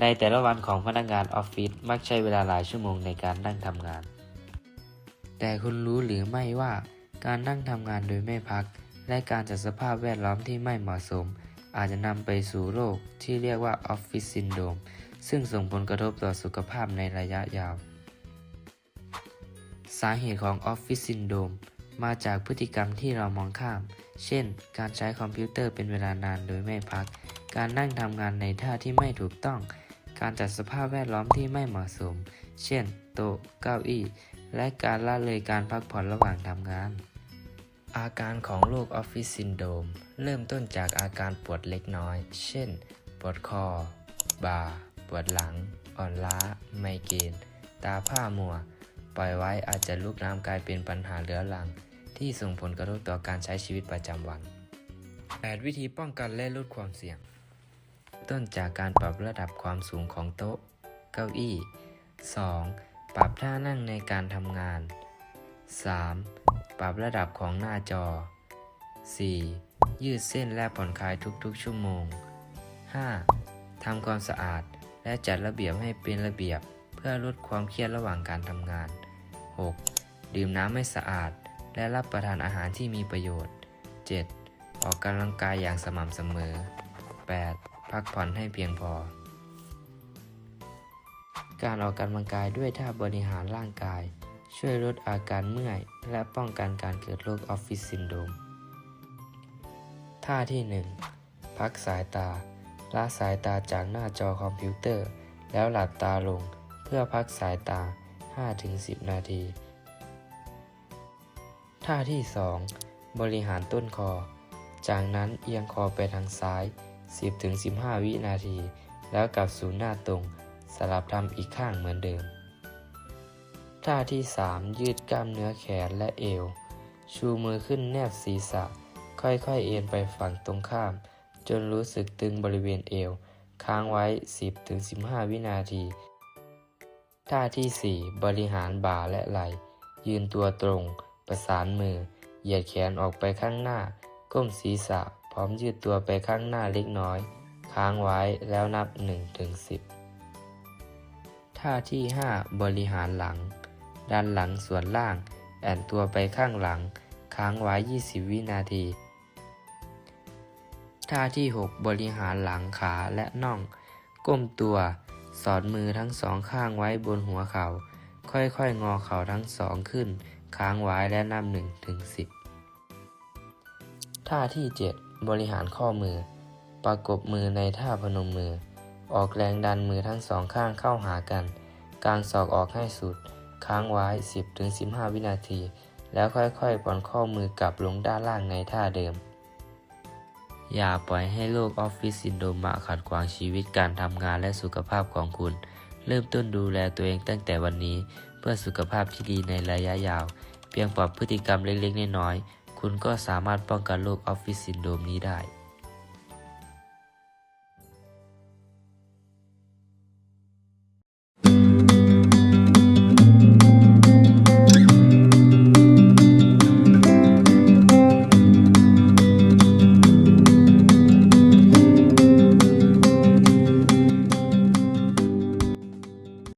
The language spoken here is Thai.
ในแต่ละวันของพนักงานออฟฟิศมักใช้เวลาหลายชั่วโมงในการนั่งทำงาน แต่คุณรู้หรือไม่ว่า การนั่งทำงานโดยไม่พัก และการจัดสภาพแวดล้อมที่ไม่เหมาะสม อาจจะนำไปสู่โรคที่เรียกว่าออฟฟิศซินโดมซึ่งส่งผลกระทบต่อสุขภาพในระยะยาว สาเหตุของออฟฟิศซินโดมมาจากพฤติกรรมที่เรามองข้าม เช่น การใช้คอมพิวเตอร์เป็นเวลานานโดยไม่พัก การนั่งทำงานในท่าที่ไม่ถูกต้อง การจัดสภาพแวดล้อมที่ไม่เหมาะสม เช่น โต๊ะ เก้าอี้ และการละเลยการพักผ่อนระหว่างทำงาน อาการของโรคออฟฟิศซินโดมเริ่มต้นจากอาการปวดเล็กน้อย เช่น ปวดคอ บ่า ปวดหลัง อ่อนล้า ไมเกรน ตาผ้ามัว ปล่อยไว้อาจจะลุกลามกลายเป็นปัญหาเรื้อรัง ที่ส่งผลกระทบต่อการใช้ชีวิตประจำวัน 8 วิธีป้องกันและลดความเสี่ยง ต้นจากการปรับระดับความสูงของโต๊ะ เก้าอี้ 2. ปรับท่านั่งในการทำงาน 3. ปรับระดับของหน้าจอ 4. ยืดเส้นและผ่อนคลายทุกๆ ชั่วโมง 5. ทำความสะอาดและจัดระเบียบให้เป็นระเบียบเพื่อลดความเครียดระหว่างการทำงาน 6. ดื่มน้ำให้สะอาด และรับประทานอาหารที่มีประโยชน์ 7. ออกกำลังกายอย่างสม่ำเสมอ 8. พักผ่อนให้เพียงพอ การออกกำลังกายด้วยท่าบริหารร่างกาย ช่วยลดอาการเมื่อย และป้องกันการเกิดโรคออฟฟิศซินโดรมท่าที่ 1 พักสายตาละสายตาจากหน้าจอคอมพิวเตอร์ แล้วหลับตาลง เพื่อพักสายตา 5-10 นาที ท่าที่ 2 บริหารต้นคอ จากนั้นเอียงคอไปทางซ้าย 10-15 วินาที แล้วกลับสู่หน้าตรง สลับทำอีกข้างเหมือนเดิม ท่าที่ 3 ยืดกล้ามเนื้อแขนและเอว ชูมือขึ้นแนบศีรษะ ค่อยๆเอ็นไปฝั่งตรงข้าม จนรู้สึกตึงบริเวณเอว ค้างไว้ 10-15 วินาที ท่าที่ 4 บริหารบ่าและไหล่ ยืนตัวตรง ประสานมือ เหยียดแขนออกไปข้างหน้า ก้มศีรษะ พร้อมยืดตัวไปข้างหน้าเล็กน้อย ค้างไว้แล้วนับ1-10 ท่าที่ 5 บริหารหลัง ดันหลังส่วนล่าง แอนตัวไปข้างหลัง ค้างไว้ 20 วินาที ท่าที่ 6 บริหารหลังขาและน่อง ก้มตัว สอดมือทั้งสองข้างไว้บนหัวเขา่า ค่อยๆ งอเข่าทั้งสองขึ้น ค้างไว้และนับ1ถึง10 ท่าที่ 7 บริหารข้อมือ ประกบมือในท่าพนมมือ ออกแรงดันมือทั้งสองข้างเข้าหากัน กางศอกออกให้สุด ค้างไว้ 10-15 วินาที แล้วค่อยๆ ผ่อนข้อมือกลับลงด้านล่างในท่าเดิม อย่าปล่อยให้โรคออฟฟิศซินโดรมมาขัดขวางชีวิตการทำงานและสุขภาพของคุณ เริ่มต้นดูแลตัวเองตั้งแต่วันนี้ เพื่อสุขภาพที่ดีในระยะยาว เพียงปรับพฤติกรรมเล็กๆน้อยๆ คุณก็สามารถป้องกันโรคออฟฟิศซินโดรมนี้ได้